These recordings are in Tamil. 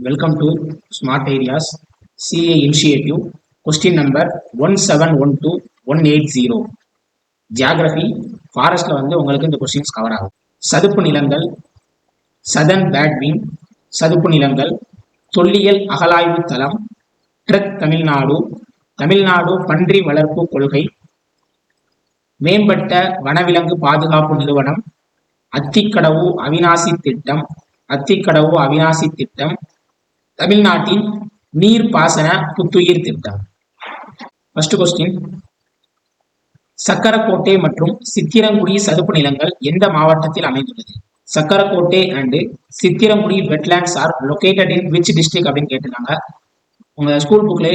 Welcome to Smart Areas CA Initiative. Question number 1712180. Geography, ஃபாரஸ்ட்ல வந்து உங்களுக்கு இந்த கொஸ்டின்ஸ் கவர் ஆகும் சதுப்பு நிலங்கள் சதன் பேட்வின் சதுப்பு நிலங்கள் தொல்லியல் அகலாய்வு தளம் ட்ரெக் தமிழ்நாடு தமிழ்நாடு பன்றி வளர்ப்பு கொள்கை மேம்பட்ட வனவிலங்கு பாதுகாப்பு நிறுவனம் அத்திக்கடவு அவிநாசி திட்டம் அத்திக்கடவு அவிநாசி திட்டம் தமிழ்நாட்டின் நீர்ப்பாசன புத்துயிர் திட்டம். ஃபர்ஸ்ட் கொஸ்டின் சக்கரக்கோட்டை மற்றும் சித்திரங்குடி சதுப்பு நிலங்கள் எந்த மாவட்டத்தில் அமைந்துள்ளது? Sakkarakottai and Chitrangudi wetlands are located in which district அப்படின்னு கேட்டிருக்காங்க. உங்க ஸ்கூல் புக்ல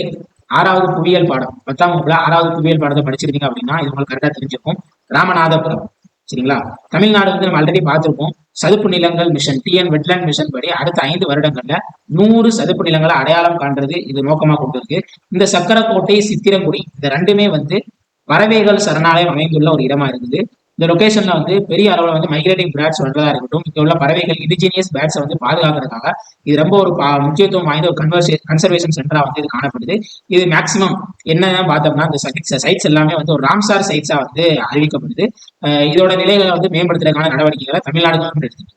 ஆறாவது புவியியல் பாடம் பத்தாம் வகுப்புல ஆறாவது புவியியல் பாடத்தை படிச்சிருக்கீங்க அப்படின்னா இது உங்களுக்கு கரெக்டா தெரிஞ்சிருக்கும். ராமநாதபுரம். சரிங்களா? தமிழ்நாடு வந்து நம்ம ஆல்ரெடி பார்த்துருக்கோம் சதுப்பு நிலங்கள் மிஷன் டிஎன் வெட்லேண்ட் மிஷன் படி அடுத்த ஐந்து வருடங்கள்ல நூறு சதுப்பு நிலங்களை அடையாளம் காண்றது இது நோக்கமா கொண்டிருக்கு இந்த சக்கரக்கோட்டை சித்திரங்குடி இந்த ரெண்டுமே வந்து வரவேகல் சரணாலயம் அமைந்துள்ள ஒரு இடமா இருக்குது. இந்த லொகேஷன்ல வந்து பெரிய அளவுல வந்து மைக்ரேட்டிங் பேர்ட்ஸ் வர்றதா இருக்கட்டும் இங்க உள்ள பறவைகள் இண்டிஜினியஸ் பேர்ட்ஸை வந்து பாதுகாக்கிறதுக்காக இது ரொம்ப ஒரு முக்கியத்துவம் வாய்ந்த ஒரு கன்வர்சே கன்சர்வேஷன் சென்டரா வந்து இது காணப்படுது. இது மேக்ஸிமம் என்ன பார்த்தோம்னா இந்த சைட்ஸ் எல்லாமே வந்து ஒரு ராம்சார் சைட்ஸா வந்து அறிவிக்கப்படுது. இதோட நிலைகளை வந்து மேம்படுத்துறதுக்கான நடவடிக்கைகளை தமிழ்நாடு கவர்மெண்ட் எடுத்து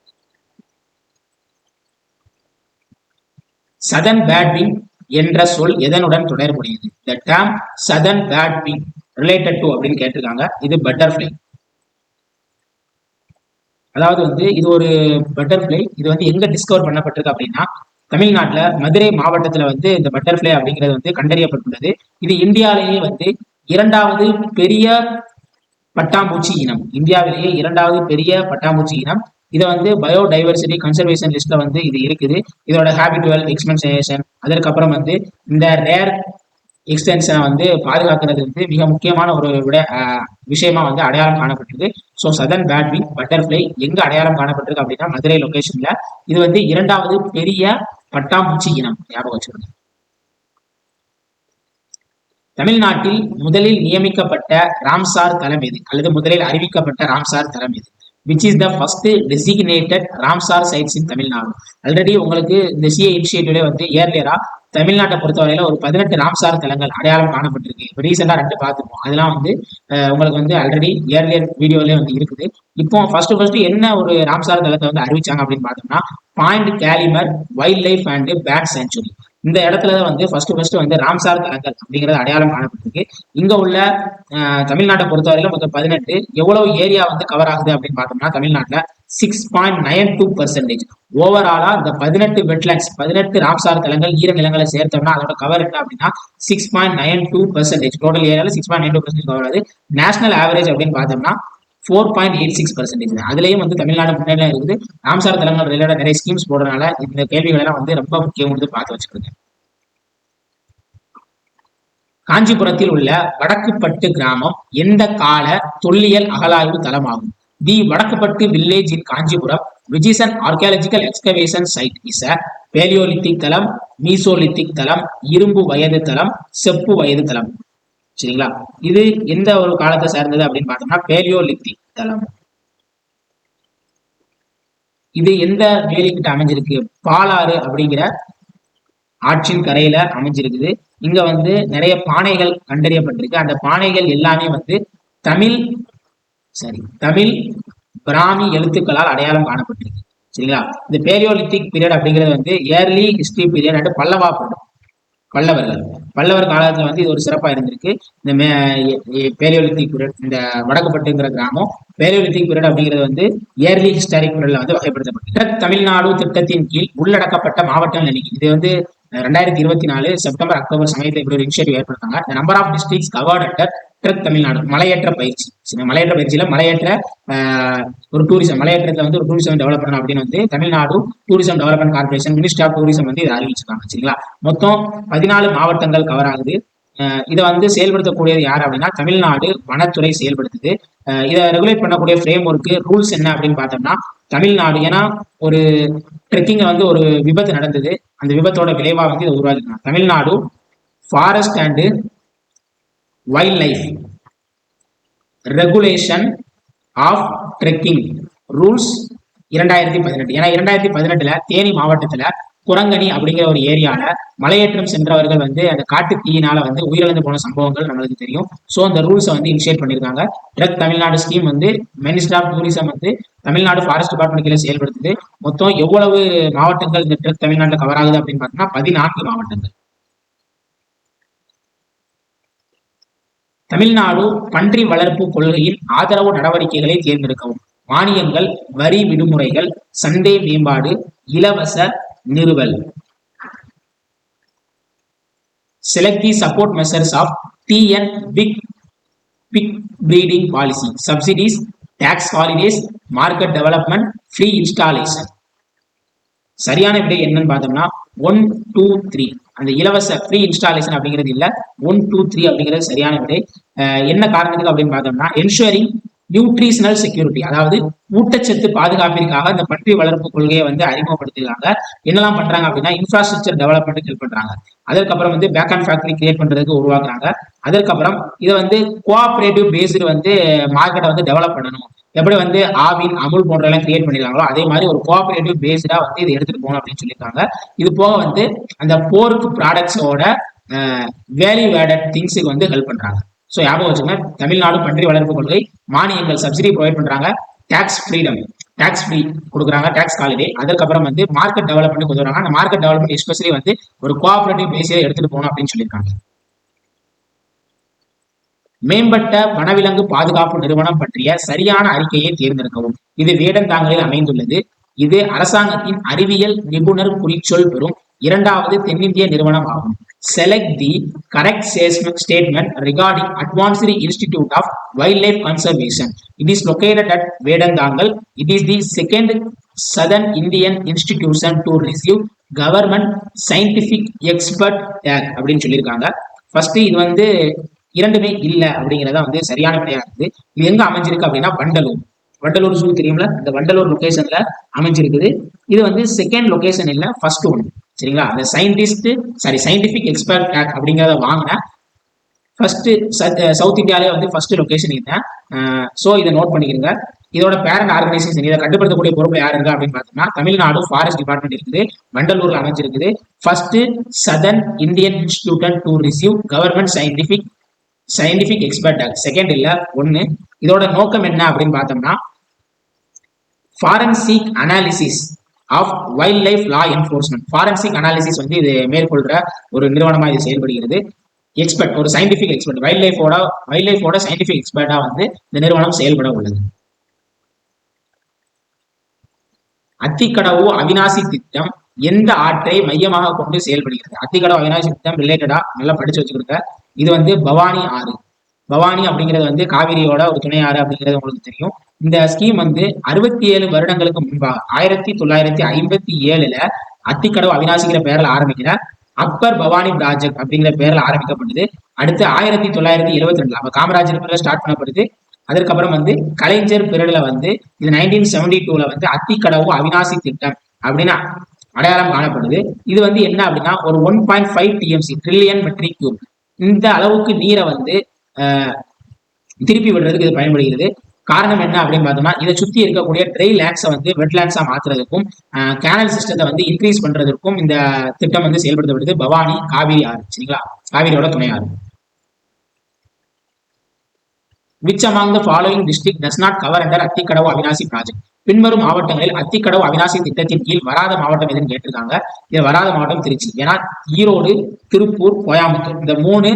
சதன் பேட்விங் என்ற சொல் எதனுடன் தொடர்புடையது? The term southern birdwing related to அப்படின்னு கேட்டிருக்காங்க. இது பட்டர்ஃப்ளை அதாவது வந்து இது ஒரு பட்டர்ஃப்ளை இது வந்து எங்க டிஸ்கவர் பண்ணப்பட்டிருக்கு அப்படின்னா தமிழ்நாட்டில் மதுரை மாவட்டத்துல வந்து இந்த பட்டர்ஃப்ளை அப்படிங்கிறது வந்து கண்டறியப்பட்டுள்ளது. இது இந்தியாவிலேயே வந்து இரண்டாவது பெரிய பட்டாம்பூச்சி இனம். இந்தியாவிலேயே இரண்டாவது பெரிய பட்டாம்பூச்சி இனம். இதை வந்து பயோடைவர்சிட்டி கன்சர்வேஷன் லிஸ்ட்ல வந்து இது இருக்குது. இதோட ஹேபிட்டுவல் எக்ஸ்பென்சேஷன் அதற்கப்புறம் வந்து இந்த ரேர் எக்ஸ்டென்ஷனை வந்து பாதுகாக்கிறது வந்து மிக முக்கியமான ஒரு விட விஷயமா வந்து அடையாளம் காணப்பட்டிருக்கு. ஸோ சதன் பேட்விங் பட்டர்ஃப்ளை எங்க அடையாளம் காணப்பட்டிருக்கு அப்படின்னா மதுரை லொகேஷன்ல இது வந்து இரண்டாவது பெரிய பட்டாம்பூச்சி இனம். ஞாபகம் வச்சுக்கோங்க. தமிழ்நாட்டில் முதலில் நியமிக்கப்பட்ட ராம்சார் தலைமை எது? அல்லது முதலில் அறிவிக்கப்பட்ட ராம்சார் தலம் எது? Which is the first designated Ramsar sites in Tamil Nadu already உங்களுக்கு இந்த சிஏ இனிஷியேட்டிவ்ல வந்து இயர்லியரா தமிழ்நாட்டை பொறுத்தவரையில ஒரு பதினெட்டு ராம்சார் தலங்கள் அடையாளம் காணப்பட்டிருக்கு. இப்போ ரீசெண்டா ரெண்டு பார்த்துப்போம் அதெல்லாம் வந்து உங்களுக்கு வந்து ஆல்ரெடி இயர்லியர் வீடியோலயே வந்து இருக்குது. இப்போ ஃபர்ஸ்ட் ஃபர்ஸ்ட் என்ன ஒரு ராம்சார் தலத்தை வந்து அறிவிச்சாங்க அப்படின்னு பார்த்தோம்னா point Calimere wildlife and bird sanctuary இந்த இடத்துல தான் வந்து ஃபர்ஸ்ட் ஃபர்ஸ்ட் வந்து ராம்சார் தலங்கள் அப்படிங்கிறது அடையாளம் காணப்பட்டிருக்கு. இங்க உள்ள தமிழ்நாட்டை பொறுத்தவரையில மொத்தம் பதினெட்டு எவ்வளவு ஏரியா வந்து கவர் ஆகுது அப்படின்னு பார்த்தோம்னா தமிழ்நாட்டுல six point nine two percentage ஓவராலா இந்த பதினெட்டு வெட்லேண்ட்ஸ் பதினெட்டு ராம்சார் தலங்கள் ஈர நிலங்களை சேர்த்தோம்னா அதோட கவர் என்ன அப்படின்னா six point nine two percentage total ஏரியால six point nine two percentage cover ஆகுது. நேஷனல் ஆவரேஜ் அப்படின்னு பார்த்தோம்னா four point eight six percentage அதுலயும் வந்து தமிழ்நாடு முன்னேறில இருக்குது. ராம்சார் தலங்கள் ரிலேட்டட் நிறைய ஸ்கீம்ஸ் போடுறதுனால இந்த கேள்விகள் எல்லாம் வந்து ரொம்ப முக்கியம் கொடுத்து பார்த்து வச்சுக்கோங்க. காஞ்சிபுரத்தில் உள்ள வடக்குப்பட்டு கிராமம் எந்த கால தொல்லியல் அகலாய்வு தளமாகும் the Vadakkupattu village in Kanchipuram which is an archaeological excavation site is a palaeolithic தலம் மீசோலித்திக் தலம் இரும்பு வயது தலம் செப்பு வயது தலம். சரிங்களா? இது எந்த ஒரு காலத்தை சேர்ந்தது அப்படின்னு பார்த்தோம்னா பேலியோலித்திக் தலம் இது எந்த வேலிக்கிட்ட அமைஞ்சிருக்கு? பாலாறு அப்படிங்கிற ஆற்றின் கரையில அமைஞ்சிருக்குது. இங்க வந்து நிறைய பானைகள் கண்டறியப்பட்டிருக்கு. அந்த பானைகள் எல்லாமே வந்து தமிழ் சரி தமிழ் பிராமி எழுத்துக்களால் அடையாளம் காணப்பட்டிருக்கு. சரிங்களா? இந்த பேரியோலித்திக் பீரியட் அப்படிங்கிறது வந்து early history period and Pallava period பல்லவர்கள். பல்லவர் காலத்துல வந்து இது ஒரு சிறப்பா இருந்திருக்கு. இந்த பேரியோலித்திக் குரல் இந்த வடக்குப்பட்டுங்கிற கிராமம் பேரியோலித்திக் குரல் அப்படிங்கிறது வந்து இயர்லி ஹிஸ்டாரிக் குரல்ல வந்து வகைப்படுத்தப்பட்டு தமிழ்நாடு திட்டத்தின் கீழ் உள்ளடக்கப்பட்ட மாவட்டம் எண்ணிக்கை இது வந்து ரெண்டாயிரத்தி இருபத்தி நாலு செப்டம்பர் அக்டோபர் சமயத்தில் இப்படி ஒரு initiative ஏற்படுத்தாங்க number of districts covered under Tamil Nadu. மலையேற்ற பயிற்சி. மலையற்ற மலையேற்ற பயிற்சியில மலையேற்ற ஆஹ், ஒரு டூரிசம் மலையேற்றத்துல வந்து ஒரு டூரிசம் டெவலப் பண்ணணும் அப்படின்னு வந்து Tamil Nadu tourism development corporation minister of tourism வந்து இதை அறிவிச்சிருக்காங்க. சரிங்களா? மொத்தம் பதினாலு மாவட்டங்கள் கவர் ஆகுது. இதை வந்து செயல்படுத்தக்கூடியது யார் அப்படின்னா தமிழ்நாடு வனத்துறை செயல்படுத்துது. இதை ரெகுலேட் பண்ணக்கூடிய ஃப்ரேம் ஒர்க்கு ரூல்ஸ் என்ன அப்படின்னு பார்த்தோம்னா தமிழ்நாடு. ஏன்னா ஒரு ட்ரெக்கிங்ல வந்து ஒரு விபத்து நடந்தது. அந்த விபத்தோட விளைவா வந்து இதை உருவாக்கிருக்காங்க. Tamil Nadu forest and wildlife regulation of trekking rules இரண்டாயிரத்தி பதினெட்டு. ஏன்னா இரண்டாயிரத்தி பதினெட்டுல தேனி மாவட்டத்துல குரங்கணி அப்படிங்கிற ஒரு ஏரியால மலையேற்றம் சென்றவர்கள் வந்து அந்த காட்டு தீயினால வந்து உயிரிழந்து போன சம்பவங்கள் நம்மளுக்கு தெரியும். ஸோ அந்த ரூல்ஸை வந்து இனிஷியேட் பண்ணியிருக்காங்க ட்ரக் தமிழ்நாடு ஸ்கீம் வந்து மினிஸ்டர் ஆஃப் டூரிசம் வந்து தமிழ்நாடு ஃபாரஸ்ட் டிபார்ட்மெண்ட் கீழே செயல்படுத்துது. மொத்தம் எவ்வளவு மாவட்டங்கள் இந்த ட்ரக் தமிழ்நாட்டில் கவர் ஆகுது அப்படின்னு பார்த்தோம்னா பதினான்கு மாவட்டங்கள். தமிழ்நாடு பன்றி வளர்ப்பு கொள்கையின் ஆதரவு நடவடிக்கைகளை தேர்ந்தெடுக்கவும் மானியங்கள் வரி விடுமுறைகள் சந்தை மேம்பாடு இலவச நிறுவல் select the support measures of TN big pig breeding policy subsidies tax holidays market development free installation சரியான விடை என்னன்னு பார்த்தோம்னா ஒன் டூ த்ரீ அந்த இலவச ஃப்ரீ இன்ஸ்டாலேஷன் அப்படிங்கிறது இல்ல. ஒன் டூ த்ரீ அப்படிங்கிறது சரியான விடை. என்ன காரணத்துக்கு அப்படின்னு பார்த்தோம்னா என்ஷுரிங் நியூட்ரிஷனல் செக்யூரிட்டி அதாவது ஊட்டச்சத்து பாதுகாப்பிற்காக இந்த பற்றி வளர்ப்பு கொள்கையை வந்து அறிமுகப்படுத்திருக்காங்க என்னெல்லாம் பண்றாங்க அப்படின்னா இன்ஃப்ராஸ்ட்ரக்சர் டெவலப்மெண்ட் ஹெல்ப் பண்றாங்க. அதற்கப்புறம் வந்து பேக் அண்ட் ஃபேக்டரி கிரியேட் பண்றதுக்கு உருவாக்குறாங்க. அதற்கப்புறம் இதை வந்து கோஆபரேட்டிவ் பேஸ்டு வந்து மார்க்கெட்டை வந்து டெவலப் பண்ணணும். எப்படி வந்து ஆவின் அமுல் போன்ற எல்லாம் கிரியேட் பண்ணிருக்காங்களோ அதே மாதிரி ஒரு கோஆபரேட்டிவ் பேஸ்டா வந்து இதை எடுத்துட்டு போகணும் அப்படின்னு சொல்லியிருக்காங்க. இது போக வந்து அந்த போருக்கு ப்ராடக்ட்ஸோட வேல்யூ ஆடட் திங்ஸுக்கு வந்து ஹெல்ப் பண்றாங்க. ஸோ ஞாபகம் வச்சுங்க தமிழ்நாடு பன்றி வளர்ப்பு கொள்கை மானியங்கள் சப்சிடி ப்ரொவைட் பண்றாங்க. டேக்ஸ் ஃப்ரீடம் டேக்ஸ் ஃப்ரீ கொடுக்குறாங்க டேக்ஸ் ஹாலிடே அதுக்கப்புறம் வந்து மார்க்கெட் டெவலப்மெண்ட் கொண்டு வராங்க அந்த மார்க்கெட் டெவலப்மெண்ட் எஸ்பெஷலி வந்து ஒரு கோஆபரேட்டிவ் பேஸே எடுத்துட்டு போகணும் அப்படின்னு சொல்லியிருக்காங்க. மேம்பட்ட வனவிலங்கு பாதுகாப்பு நிறுவனம் பற்றிய சரியான அறிக்கையை தேர்ந்தெடுக்கவும். இது வேடந்தாங்கலில் அமைந்துள்ளது. இது அரசாங்கத்தின் அறிவியல் நிபுணர் குறிச்சொல் பெறும் இரண்டாவது தென்னிந்திய நிறுவனம் ஆகும் select the correct statement regarding advanced institute of wildlife conservation it is located at Vedanthangal it is the second southern Indian institution to receive government scientific expert அப்படின்னு சொல்லியிருக்காங்க. ஃபர்ஸ்ட் இது வந்து இரண்டுமே இல்லை அப்படிங்கிறதா வந்து சரியான விடையா இருக்குது இது எங்க அமைஞ்சிருக்கு அப்படின்னா வண்டலூர். வண்டலூர் ஜூ தெரியும்ல? இந்த வண்டலூர் லொகேஷன்ல அமைஞ்சிருக்குது. இது வந்து செகண்ட் லொகேஷன் இல்ல ஃபர்ஸ்ட் ஒன் சரிங்களா? அந்த scientist sorry scientific expert tag அப்படிங்கிறத வாங்கின ஃபர்ஸ்ட் சவுத் இந்தியாவிலே வந்து ஃபர்ஸ்ட் லொகேஷன் இதுதான் ஸோ இதை நோட் பண்ணிக்கிறங்க இதோட பேரண்ட் ஆர்கனைசேஷன் இதை கட்டுப்படுத்தக்கூடிய பொறுப்பு யாருங்க அப்படின்னு பார்த்தோம்னா தமிழ்நாடு ஃபாரஸ்ட் டிபார்ட்மெண்ட் இருக்குது. வண்டலூர்ல அமைஞ்சிருக்குது. First southern Indian institute to receive government scientific scientific expert second இல்ல ஒன்னு இதோட நோக்கம் என்ன அப்படின்னு பார்த்தோம்னா forensic analysis of wildlife law enforcement forensic analysis வந்து இது மேற்கொள்ற ஒரு நிறுவனமா இது செயல்படுகிறது. எக்ஸ்பர்ட் ஒரு சயின்டிஃபிக் எக்ஸ்பர்ட் வைல்ட் லைஃபோட வைல்ட் லைஃபோட சயின்டிஃபிக் எக்ஸ்பர்ட்டாக வந்து இந்த நிறுவனம் செயல்பட உள்ளது. அத்திக்கடவு அவினாசி திட்டம் எந்த ஆற்றை மையமாக கொண்டு செயல்படுகிறது? அத்திக்கடவு அவினாசி திட்டம் ரிலேட்டடா நல்லா படிச்சு வச்சுக்கிடுங்க இது வந்து பவானி ஆறு. பவானி அப்படிங்கிறது வந்து காவிரியோட ஒரு துணை ஆறு அப்படிங்கிறது உங்களுக்கு தெரியும். இந்த ஸ்கீம் வந்து அறுபத்தி ஏழு வருடங்களுக்கு முன்பாக ஆயிரத்தி தொள்ளாயிரத்தி ஐம்பத்தி ஏழுல அத்திக்கடவு அவினாசிங்கிற பெயரில் ஆரம்பிக்கிற அப்பர் பவானி ப்ராஜெக்ட் அப்படிங்கிற பெயரில் ஆரம்பிக்கப்பட்டது. அடுத்து ஆயிரத்தி தொள்ளாயிரத்தி எழுபத்தி ரெண்டுல அப்ப காமராஜர் பேரில் ஸ்டார்ட் பண்ணப்படுது. அதற்கப்புறம் வந்து கலைஞர் பிறடுல வந்து இது நைன்டீன் செவன்டி டூல வந்து அத்திக்கடவு அவினாசி திட்டம் அப்படின்னா அடையாளம் காணப்படுது. இது வந்து என்ன அப்படின்னா ஒரு one point five TMC trillion metric cube இந்த அளவுக்கு நீரை வந்து திருப்பி விடுறதுக்கு இது பயன்படுகிறது. காரணம் என்ன அப்படின்னு பார்த்தோம்னா இதை சுத்தி இருக்கக்கூடிய ட்ரை லேண்ட்ஸை வந்து வெட் லேண்ட்ஸா மாத்துறதுக்கும் கேனல் சிஸ்டத்தை வந்து இன்க்ரீஸ் பண்ணுறதுக்கும் இந்த திட்டம் வந்து செயல்படுத்தப்படுது. பவானி காவிரி ஆறு சரிங்களா? காவிரியோட துணை ஆறு. Which among the following district does not cover under Athikadavu Avinashi project பின்வரும் மாவட்டங்களில் அத்திக்கடவு அவினாசி திட்டத்தின் கீழ் வராத மாவட்டம் எதுன்னு கேட்டிருக்காங்க. இது வராத மாவட்டம் திருச்சி. ஏன்னா ஈரோடு திருப்பூர் கோயம்புத்தூர் இந்த மூணு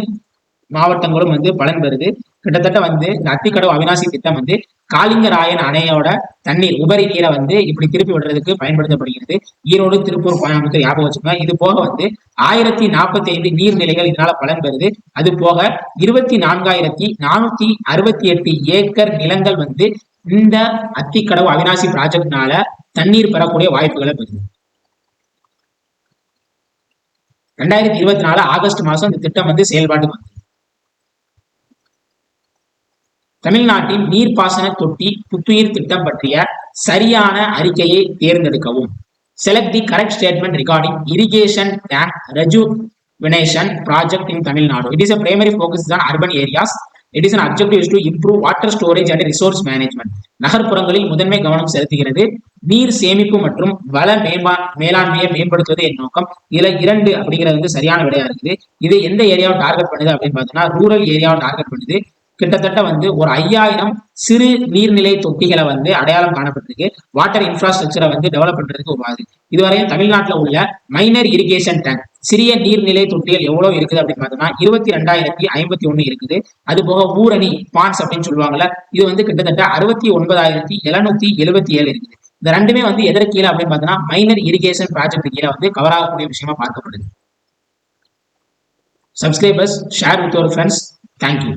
மாவட்டங்களும் வந்து பலன் பெறுது. கிட்டத்தட்ட வந்து இந்த அத்திக்கடவு அவிநாசி திட்டம் வந்து காளிங்கராயன் அணையோட தண்ணீர் உபரி நீரை வந்து இப்படி திருப்பி விடுறதுக்கு பயன்படுத்தப்படுகிறது. ஈரோடு திருப்பூர் கோயம்புத்தூர் ஞாபகம் வச்சுக்கோங்க. இது போக வந்து ஆயிரத்தி நாற்பத்தி ஐந்து நீர்நிலைகள் இதனால பலன் பெறுது. அது போக இருபத்தி நான்காயிரத்தி நானூத்தி அறுபத்தி எட்டு ஏக்கர் நிலங்கள் வந்து இந்த அத்திக்கடவு அவினாசி ப்ராஜெக்ட்னால தண்ணீர் பெறக்கூடிய வாய்ப்புகளை பெறுது ரெண்டாயிரத்தி இருபத்தி நாலு ஆகஸ்ட் மாசம் இந்த திட்டம் வந்து செயல்பாட்டுக்கு வந்தது. தமிழ்நாட்டின் நீர்ப்பாசன தொட்டி புத்துயிர் திட்டம் பற்றிய சரியான அறிக்கையை தேர்ந்தெடுக்கவும். Select the correct statement regarding irrigation tank rejuvenation project in Tamil Nadu it is a primary focus on urban areas it is an objective to improve water storage and resource management நகர்ப்புறங்களில் முதன்மை கவனம் செலுத்துகிறது. நீர் சேமிப்பு மற்றும் வள மேம்பா மேலாண்மையை மேம்படுத்துவது என் நோக்கம். இதுல இரண்டு அப்படிங்கிறது வந்து சரியான விடையா இருக்குது. இது எந்த ஏரியாவை டார்கெட் பண்ணுது அப்படின்னு பார்த்தீங்கன்னா ரூரல் ஏரியாவை டார்கெட் பண்ணுது. கிட்டத்தட்ட வந்து ஒரு ஐயாயிரம் சிறு நீர்நிலை தொட்டிகளை வந்து அடையாளம் காணப்பட்டிருக்கு. வாட்டர் இன்ஃப்ராஸ்ட்ரக்சரை வந்து டெவலப் பண்றதுக்கு உருவாது இதுவரையும் தமிழ்நாட்டில் உள்ள மைனர் இரிகேஷன் டேங்க் சிறிய நீர்நிலை தொட்டிகள் எவ்வளவு இருக்குது அப்படின்னு பார்த்தோம்னா இருபத்தி ரெண்டாயிரத்தி ஐம்பத்தி ஒண்ணு இருக்குது. அது போக ஊரணி பான்ஸ் அப்படின்னு சொல்லுவாங்கல்ல இது வந்து கிட்டத்தட்ட அறுபத்தி ஒன்பதாயிரத்தி எழுநூத்தி எழுபத்தி ஏழு இருக்குது. இந்த ரெண்டுமே வந்து எதற்கு கீழே அப்படின்னு பார்த்தோம்னா மைனர் இரிகேஷன் ப்ராஜெக்ட் கீழே வந்து கவர் ஆகக்கூடிய விஷயமா பார்க்கப்படுது. Subscribers share with your friends thank you